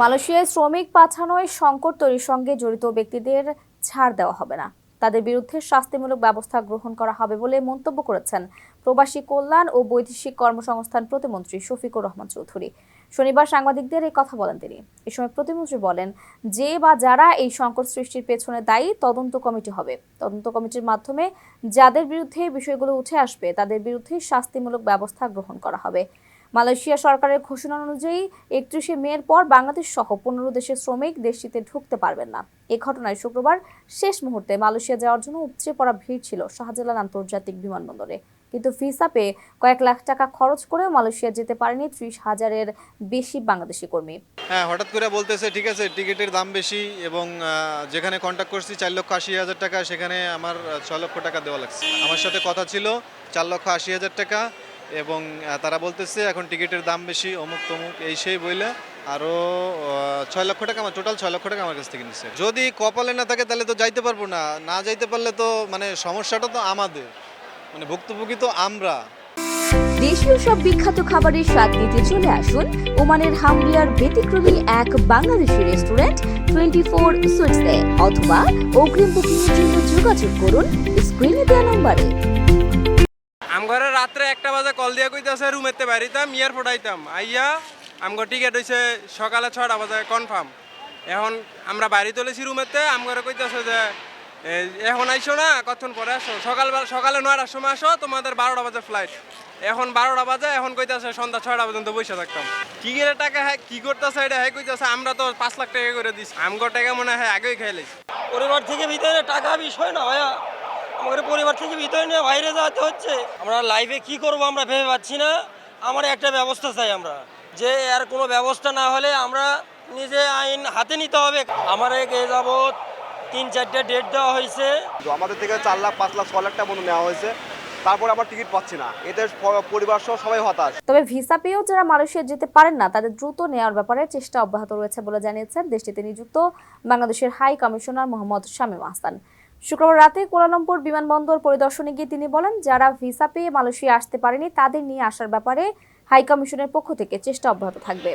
মালয়েশিয়ায় শ্রমিক পাঠানোয় সংকট তৈরির সঙ্গে জড়িত ব্যক্তিদের ছাড় দেওয়া হবে না। তাদের বিরুদ্ধে শাস্তিমূলক ব্যবস্থা গ্রহণ করা হবে বলে মন্তব্য করেছেন প্রবাসী কল্যাণ ও বৈদেশিক কর্মসংস্থান প্রতিমন্ত্রী শফিকুর রহমান চৌধুরী। শনিবার সাংবাদিকদের এই কথা বলেন তিনি। এ সময় প্রতিমন্ত্রী বলেন, যে বা যারা এই সংকট সৃষ্টির পেছনে দায়ী, তদন্ত কমিটি হবে। তদন্ত কমিটির মাধ্যমে যাদের বিরুদ্ধে বিষয়গুলো উঠে আসবে, তাদের বিরুদ্ধে শাস্তিমূলক ব্যবস্থা গ্রহণ করা হবে। মালয়েশিয়া সরকারের ঘোষণা অনুযায়ী একত্রিশে মের পর বাংলাদেশ সহ পনেরো দেশের শ্রমিক দেশটিতে ঢুকতে পারবেন না। এ ঘটনায় শুক্রবার শেষ মুহূর্তে মালয়েশিয়া যাওয়ার জন্য উপচে পড়া ভিড় ছিল শাহজালাল আন্তর্জাতিক বিমানবন্দরে। কিন্তু ভিসা পেয়ে কয়েক লাখ টাকা খরচ করেও মালয়েশিয়া যেতে পারেনি ত্রিশ হাজারের বেশি বাংলাদেশি কর্মী। হ্যাঁ হঠাৎ করে বলতেছে, ঠিক আছে, টিকিটের দাম বেশি এবং যেখানে কন্ট্যাক্ট করছি চার লক্ষ আশি হাজার টাকা, সেখানে আমার ছয় লক্ষ টাকা দেওয়া লাগছে। আমার সাথে কথা ছিল, চার লক্ষ আশি হাজার টাকা এবং তারা বলতেছে, এখন টিকিটের দাম বেশি, অমুক তমুক, এই সেই বইলে আরও ছয় লক্ষ টাকা, আমার টোটাল ছয় লক্ষ টাকা আমার কাছ থেকে নিচ্ছে যদি কপালে না থাকে, তাহলে তো যাইতে পারব না। না যাইতে পারলে তো মানে সমস্যাটা তো আমাদের। মানে ভুক্তভোগী তো আমরা। দেশীয় সব বিখ্যাত খাবারের স্বাদ নিতে চলে আসুন ওমানের হামবিয়ার ব্যতিক্রমী এক বাংলাদেশি রেস্টুরেন্ট টোয়েন্টি ফোর সুইটসে, অথবা অগ্রিম বুকিং এর জন্য যোগাযোগ করুন স্ক্রিনে দেওয়া নম্বরে। আমঘরে রাত্রে একটা বাজে কল দিয়ে কইতাছে রুমেতে বাড়িতাম এয়ারপোর্ট আইতাম আইয়া আমগর টিকিট হইছে সকালে ছটা বাজে কনফার্ম এখন আমরা বাড়ি তুলেছি রুমেতে আমঘরে কইতাছে যে এখন আইসো না, কতক্ষণ পরে আসো? সকাল সকালে নয়টার সময় আসো, তোমাদের বারোটা বাজে ফ্লাইট এখন বারোটা বাজে, এখন কইতাছে সন্ধ্যা ছয়টা পর্যন্ত বসে থাকতাম। টিকিটের টাকা হ্যাঁ কি করতেছে এটা? হ্যাঁ কইতাছে, আমরা তো পাঁচ লাখ টাকা করে দিছি। আমগর টাকা মনে হয় আগেই খাইলেছি পরিবার থেকে ভিতরে টাকা বিষয় না, ভাইয়া। আমাদের পরিবার থেকে ভিতরে নিয়ে বাইরে যেতে হচ্ছে। আমরা লাইফে কি করব আমরা ভেবে পাচ্ছি না। আমার একটা ব্যবস্থা চাই আমরা যে এর কোনো ব্যবস্থা না হলে আমরা নিজে আইন হাতে নিতে হবে। আমার এ যাবৎ তিন চারটে ডেট দেওয়া হয়েছে। আমাদের থেকে চার লাখ পাঁচ লাখ ছ লাখ টাকা মতো নেওয়া হয়েছে। তারপরে আবার টিকিট পাচ্ছি না। এতে পরিবার সহ সবাই হতাশ। তবে ভিসা পেয়েও যারা মালয়েশিয়া যেতে পারেন না তাদের দ্রুত নেওয়ার ব্যাপারে চেষ্টা অব্যাহত রয়েছে বলে জানিয়েছেন দেশটিতে নিযুক্ত বাংলাদেশের হাই কমিশনার মোহাম্মদ শামীম আহসান। শুক্রবার রাতে কোলালামপুর বিমানবন্দর পরিদর্শনে গিয়ে তিনি বলেন, যারা ভিসা পেয়ে মালয়েশিয়া আসতে পারেনি, তাদের নিয়ে আসার ব্যাপারে হাই কমিশনের পক্ষ থেকে চেষ্টা অব্যাহত থাকবে।